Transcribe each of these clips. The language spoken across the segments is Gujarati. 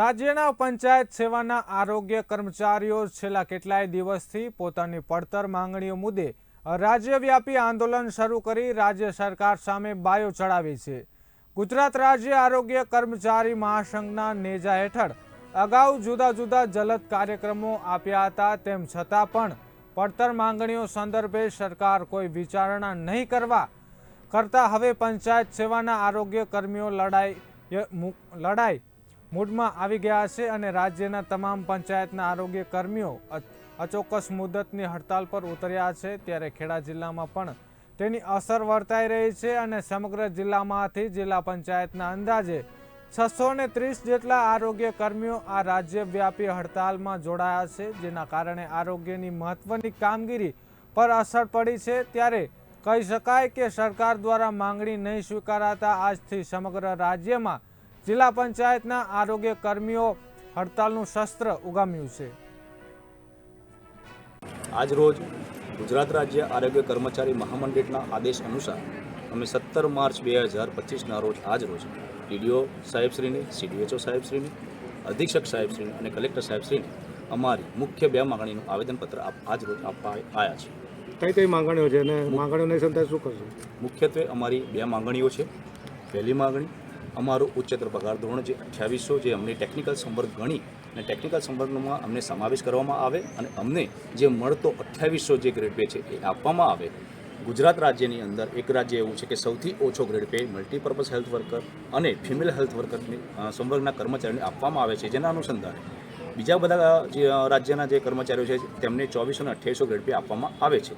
રાજ્યના પંચાયત સેવાના આરોગ્ય કર્મચારીઓ છેલ્લા કેટલાય દિવસથી પોતાની પડતર માંગણીઓ મુદ્દે રાજ્યવ્યાપી આંદોલન શરૂ કરી રાજ્ય સરકાર સામે બાયો ચડાવી છે. ગુજરાત રાજ્ય આરોગ્ય કર્મચારી મહાસંઘના નેજા હેઠળ અગાઉ જુદા જુદા જલદ કાર્યક્રમો આપ્યા હતા, તેમ છતાં પણ પડતર માંગણીઓ સંદર્ભે સરકાર કોઈ વિચારણા નહીં કરવા કરતાં હવે પંચાયત સેવાના આરોગ્ય કર્મીઓ લડાઈ લડાઈ મૂડમાં આવી ગયા છે અને રાજ્યના તમામ પંચાયતના આરોગ્ય કર્મીઓ અચોક્કસ મુદતની હડતાલ પર ઉતર્યા છે. ત્યારે ખેડા જિલ્લામાં પણ તેની અસર વર્તાઈ રહી છે અને સમગ્ર જિલ્લામાંથી જિલ્લા પંચાયતના અંદાજે છસો ને ત્રીસ જેટલા આરોગ્ય કર્મીઓ આ રાજ્યવ્યાપી હડતાલમાં જોડાયા છે, જેના કારણે આરોગ્યની મહત્વની કામગીરી પર અસર પડી છે. ત્યારે કહી શકાય કે સરકાર દ્વારા માંગણી નહીં સ્વીકારાતા આજથી સમગ્ર રાજ્યમાં જિલ્લા પંચાયતના આરોગ્ય કર્મીઓ હડતાલનું શસ્ત્ર ઉગામ્યું છે. આજ રોજ ગુજરાત રાજ્ય આરોગ્ય કર્મચારી મહામંડળના આદેશ અનુસાર અમે સત્તર માર્ચ બે હજાર પચીસના રોજ આજ રોજ ડીડીઓ સાહેબશ્રીની સીડીએચઓ સાહેબશ્રીને અધિક્ષક સાહેબશ્રીને અને કલેક્ટર સાહેબશ્રીને અમારી મુખ્ય બે માગણીનું આવેદનપત્ર આપ આજ રોજ આપવા આવ્યા છે કઈ કઈ માંગણીઓ છે અને માગણીઓને સંતા શું કરશું મુખ્યત્વે અમારી બે માંગણીઓ છે. પહેલી માંગણી અમારું ઉચ્ચતર પગાર ધોરણ જે અઠ્યાવીસો જે અમને ટેકનિકલ સંવર્ગ ગણી અને ટેકનિકલ સંવર્ગમાં અમને સમાવેશ કરવામાં આવે અને અમને જે મળતો અઠ્યાવીસો જે ગ્રેડ પે છે એ આપવામાં આવે. ગુજરાત રાજ્યની અંદર એક રાજ્ય એવું છે કે સૌથી ઓછો grade pay multipurpose health worker અને ફિમેલ હેલ્થ વર્કરની સંવર્ગના કર્મચારીઓને આપવામાં આવે છે. જેના અનુસંધાને બીજા બધા, જે રાજ્યના જે કર્મચારીઓ છે તેમને ચોવીસો અને અઠ્યાવીસો ગ્રેડ પે આપવામાં આવે છે.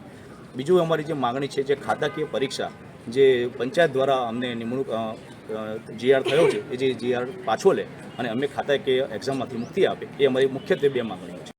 બીજું અમારી જે માગણી છે જે ખાતાકીય પરીક્ષા જે પંચાયત દ્વારા અમને નિમણૂક જીઆર થયો છે, એ જે જીઆર પાછો લે અને અમને કે એક્ઝામમાંથી મુક્તિ આપે, એ અમારી મુખ્યત્વે બે માંગણીઓ છે.